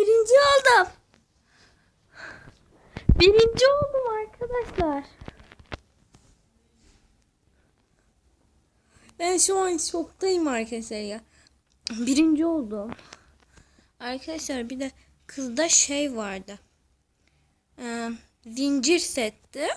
Birinci oldum. Birinci oldum arkadaşlar. Ben şu an şoktayım arkadaşlar ya. Birinci oldum. Arkadaşlar bir de kızda şey vardı. Ee, zincir setti.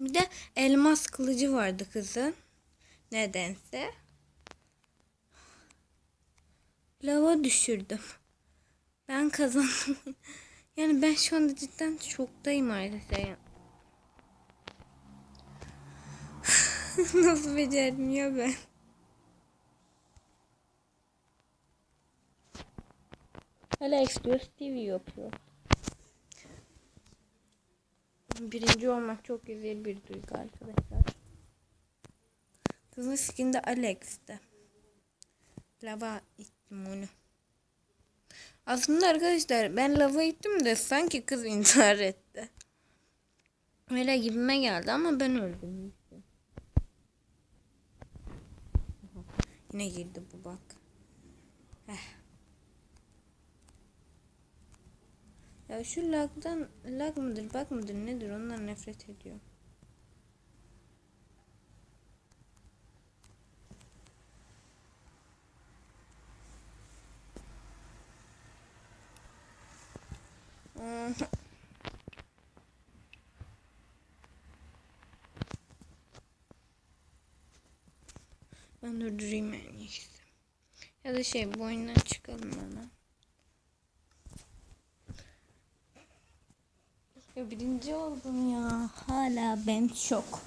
Bir de elmas kılıcı vardı kızın. Nedense. Lava düşürdüm. Ben kazandım. yani ben şu anda cidden şoktayım arkadaşlar. ya. Nasıl becerdim ya ben? Alex diyor Stevie yapıyor. Birinci olmak çok güzel bir duygu arkadaşlar. Kızın skin de Alex'ti. Lava ittim onu. Aslında arkadaşlar ben lava ittim de sanki kız intihar etti. Öyle gibime geldi ama ben öldüm. Yine girdi bu bak. Heh. Ya şu lagdan lag mıdır bak mıdır nedir ondan nefret ediyor. Hmm. Ben durdurayım en iyisi. Ya da şey bu oyundan çıkalım hemen. Ya birinci oldum ya. Hala ben şok.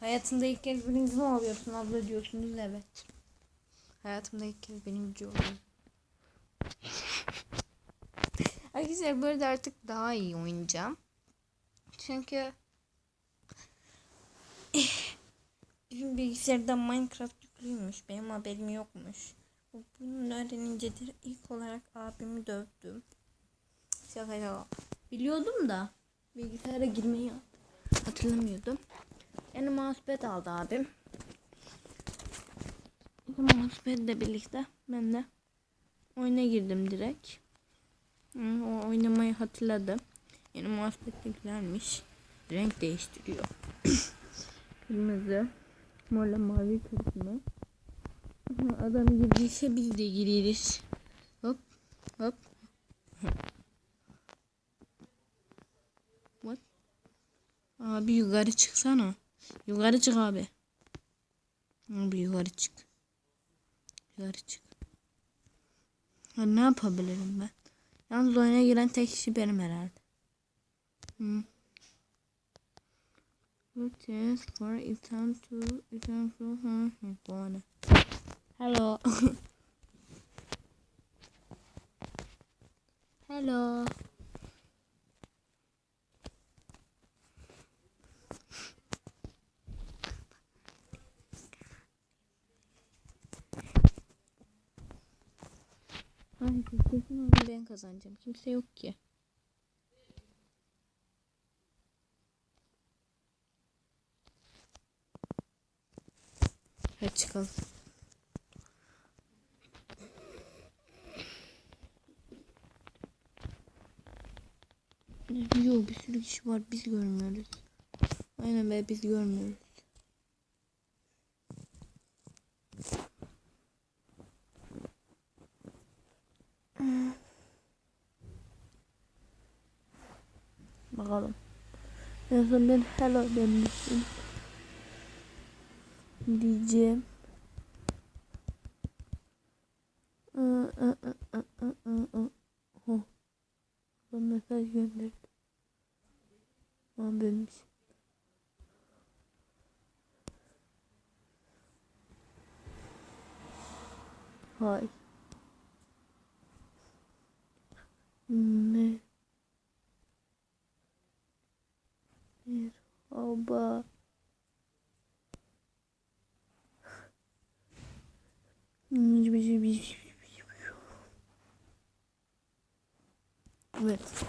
Hayatında ilk kez birinci mi oluyorsun abla diyorsunuz evet. Hayatımda ilk kez birinci oldum. Arkadaşlar bu arada artık daha iyi oynayacağım. Çünkü bizim bilgisayarda Minecraft yüklüymüş. Benim haberim yokmuş. Bu- Bunu öğrenincedir ilk olarak abimi dövdüm. Şaka şaka. Biliyordum da bilgisayara girmeyi hatırlamıyordum. Yani mousepad aldı abim. Bu mousepad'le birlikte ben de oyuna girdim direkt. O oynamayı hatırladım. Yani mousepad de güzelmiş. Renk değiştiriyor. Kırmızı. Morla mavi kısmı. Adam girdiyse biz de gireriz. Hop hop. What? Abi yukarı çıksana. Yukarı çık abi. Abi yukarı çık. Yukarı çık. Ha, ne yapabilirim ben? Yalnız oyuna giren tek kişi benim herhalde. Hı. İs for item to item to ana. Hello. Hello. Ay kesin onu ben kazanacağım. Kimse yok ki. Hadi çıkalım. Yok bir sürü kişi var biz görmüyoruz. Aynen be biz görmüyoruz. Bakalım. En son ben hello demiştim. Diyeceğim. Aa, aa. Huh. Ben mesaj gönderdi. Abimmiş. Hay. Ne? Merhaba. Evet.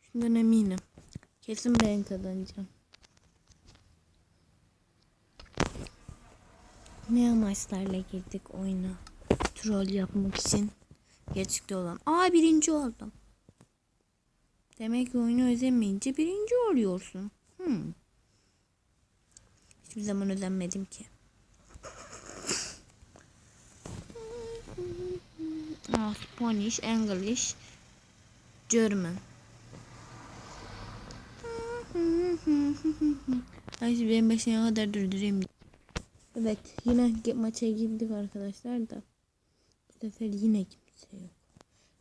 Şundan eminim. Kesin ben kazanacağım. Ne amaçlarla girdik oyuna? Troll yapmak için. Gerçekte olan. Aa birinci oldum. Demek ki oyunu özenmeyince birinci oluyorsun. Hmm. Hiçbir zaman özenmedim ki. Ah, Spanish, English, German. Ay benim başına kadar durdurayım. Evet yine maça girdik arkadaşlar da. Bu sefer yine kimse yok.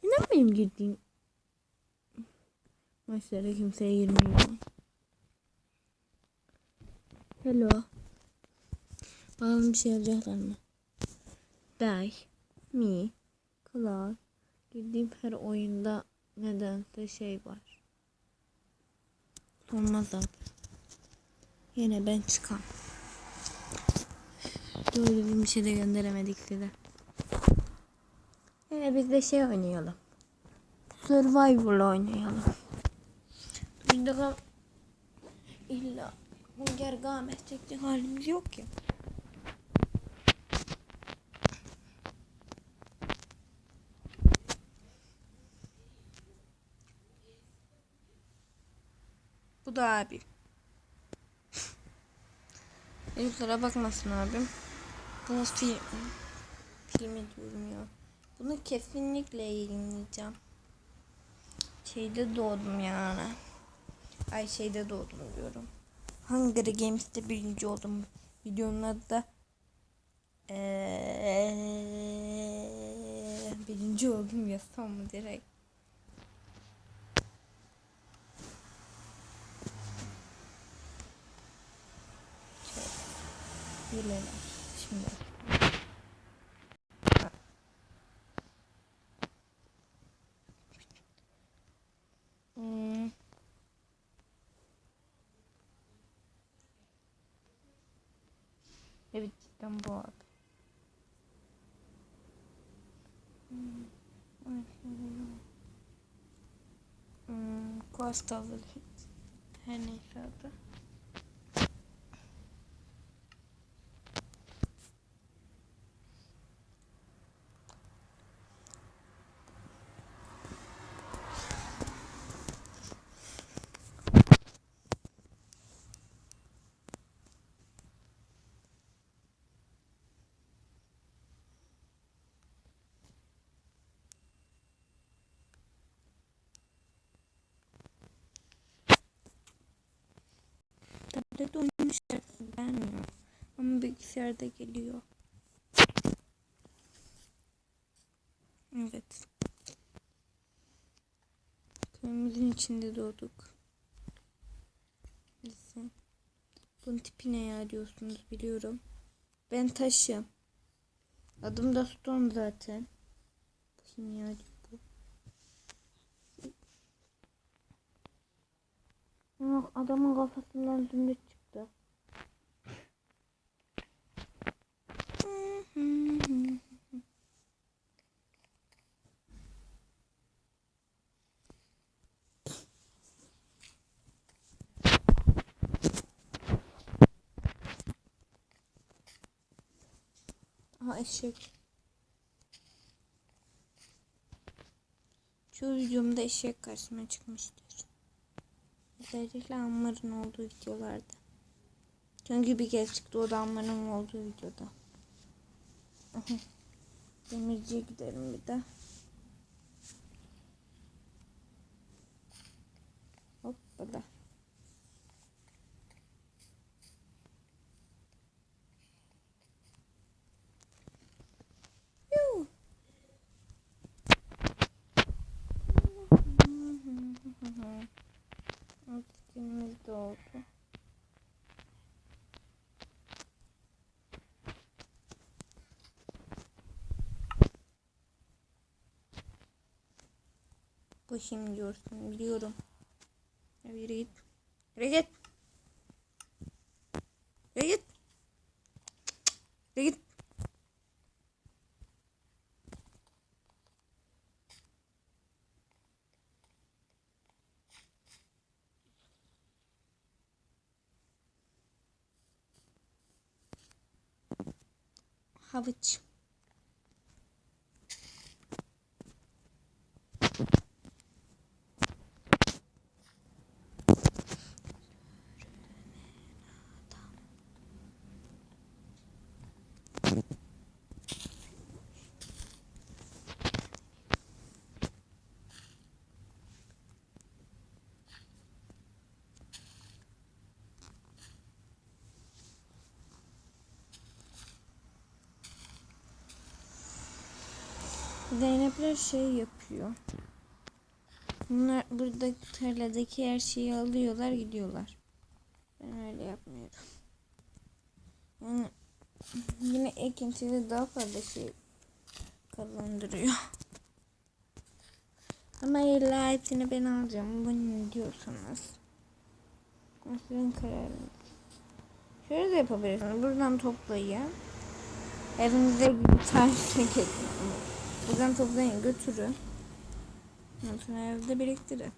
Neden benim girdiğim maçlara kimseye girmiyor? Hello. Bakalım bir şey yazacaklar mı? Die. Me. Klar. Girdiğim her oyunda nedense şey var. Olmaz zaten. Yine ben çıkam. Doğru bir şey de gönderemedik size. Yine biz de şey oynayalım. Survival oynayalım. Biz de gam- illa Hunger Games çekecek halimiz yok ki. Bu da abi. Benim kusura bakmasın abim. Bunu film filmi diyorum ya. Bunu kesinlikle yayınlayacağım. Şeyde doğdum yani. Ay şeyde doğdum diyorum. Hunger Games'te birinci oldum. Videonun adı da Eee, birinci oldum yazsam mı direkt. Hileler. Şimdi. Hmm. Evet cidden bu abi. Hmm. Bilmiyorum. Hmm. The Her neyse adı. Tablet oynamışlar gelmiyor. Ama bilgisayarda geliyor. Evet. Köyümüzün içinde doğduk. Neyse. Bunun tipi ne ya diyorsunuz biliyorum. Ben taşım. Adım da Stone zaten. Kim ya diyor bu. Yok adamın kafasından zümrüt çıktı. Aha eşek. Videomda eşek karşıma çıkmıştır. Özellikle Ammar'ın olduğu videolarda. Çünkü bir kez çıktı o da Ammar'ın olduğu videoda. Demirciye gidelim bir de. Hoppala. Yuh. Vakitimiz doldu. Bu şimdi diyorsun biliyorum. Yürü git. Havuç. Zeynepler şey yapıyor. Bunlar burada tarladaki her şeyi alıyorlar gidiyorlar. Ben öyle yapmıyorum. Yani yine ekintili daha fazla şey kazandırıyor. Ama illa hepsini ben alacağım. Bunu diyorsanız. O Sizin kararınız. Şöyle de yapabilirsiniz. Buradan toplayın. Evinize gibi tarife getirin. Buradan toplayın götürün. Sonra evde biriktirin.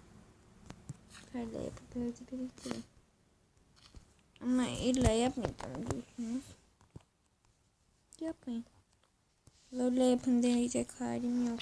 Tarla yapıp evde biriktirin. Ama illa yapmayacağım diyorsunuz. Yapmayın. Böyle yapın deneyecek halim yok.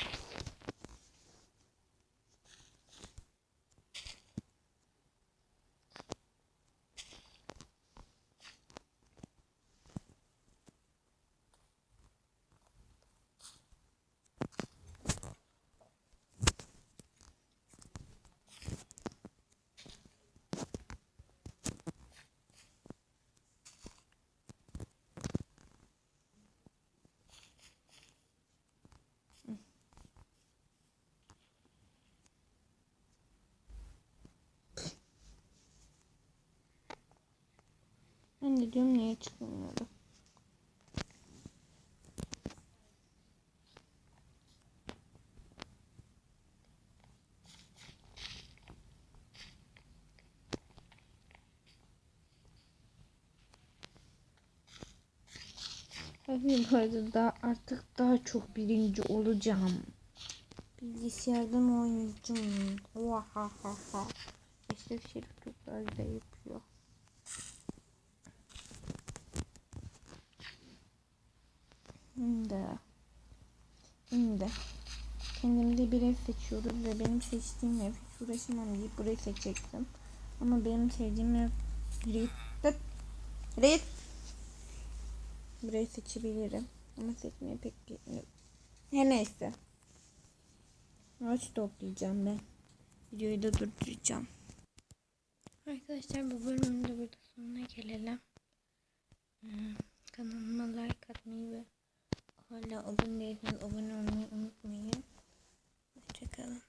De diyorum niye çıkmıyorum. Abi bu arada daha artık daha çok birinci olacağım. Bilgisayardan oynayacağım. Oha İşte Şerif çok daha güzel yapıyor. Şimdi. Şimdi. Kendimize bir ev seçiyoruz ve benim seçtiğim ev hiç uğraşamam deyip burayı seçecektim. Ama benim sevdiğim ev Rit. Rit. Burayı seçebilirim. Ama seçmeye pek. Her neyse. Ağaç toplayacağım ben. Videoyu da durduracağım. Arkadaşlar bu bölümün de burada sonuna gelelim. Hmm, Kanalıma like atmayı ve Hala abone değilseniz abone olmayı unutmayın. Hoşçakalın.